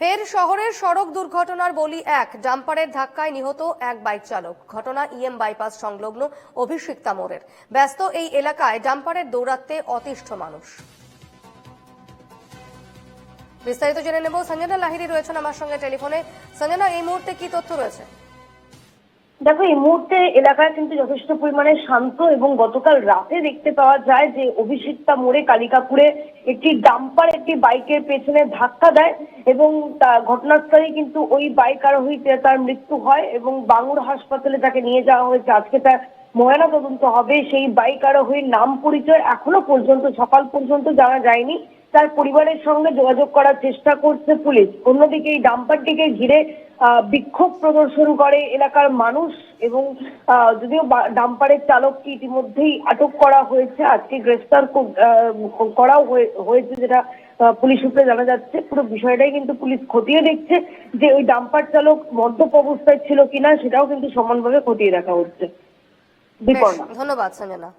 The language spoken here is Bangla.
ফের শহরের সড়ক দুর্ঘটনার বলি এক। ডাম্পারের ধাক্কায় নিহত এক বাইক চালক। ঘটনা ইএম বাইপাস সংলগ্ন অভিষিক্তা মোড়ের। ব্যস্ত এই এলাকায় ডাম্পারের দৌরাত্মে অতিষ্ঠ মানুষ। বিস্তারিত জেনে নেব। সঞ্জনা লাহিরি রয়েছেন আমার সঙ্গে টেলিফোনে। সঞ্জনা এই মুহূর্তে কি তথ্য রয়েছে? দেখো, এই মুহূর্তে এলাকায় কিন্তু যথেষ্ট পরিমাণে শান্ত এবং গতকাল রাতে দেখতে পাওয়া যায় যে অভিষিক্তা মোড়ে কালিকাপুরে একটি ডাম্পার, একটি বাইকের পেছনে ধাক্কা দেয় এবং ঘটনাস্থলে কিন্তু ওই বাইক আরোহীতে তার মৃত্যু হয় এবং বাঙুর হাসপাতালে তাকে নিয়ে যাওয়া হয়েছে। আজকে তার ময়না তদন্ত হবে, সেই বাইক আরোহীর নাম পরিচয় এখনও পর্যন্ত, সকাল পর্যন্ত জানা যায়নি। তার পরিবারের সঙ্গে যোগাযোগ করার চেষ্টা করছে পুলিশ। অন্যদিকে এই ডাম্পারটিকে ঘিরে বিক্ষোভ প্রদর্শন করে এলাকার মানুষ এবং যদিও ডাম্পারের চালককে ইতিমধ্যেই আটক করা হয়েছে, আজকে গ্রেফতার করাও হয়ে- হয়েছে যেটা পুলিশ সূত্রে জানা যাচ্ছে। পুরো বিষয়টাই কিন্তু পুলিশ খতিয়ে দেখছে যে ওই ডাম্পার চালক মদ্যপ অবস্থায় ছিল কিনা, সেটাও কিন্তু সমানভাবে খতিয়ে দেখা হচ্ছে। ধন্যবাদ সঞ্জনা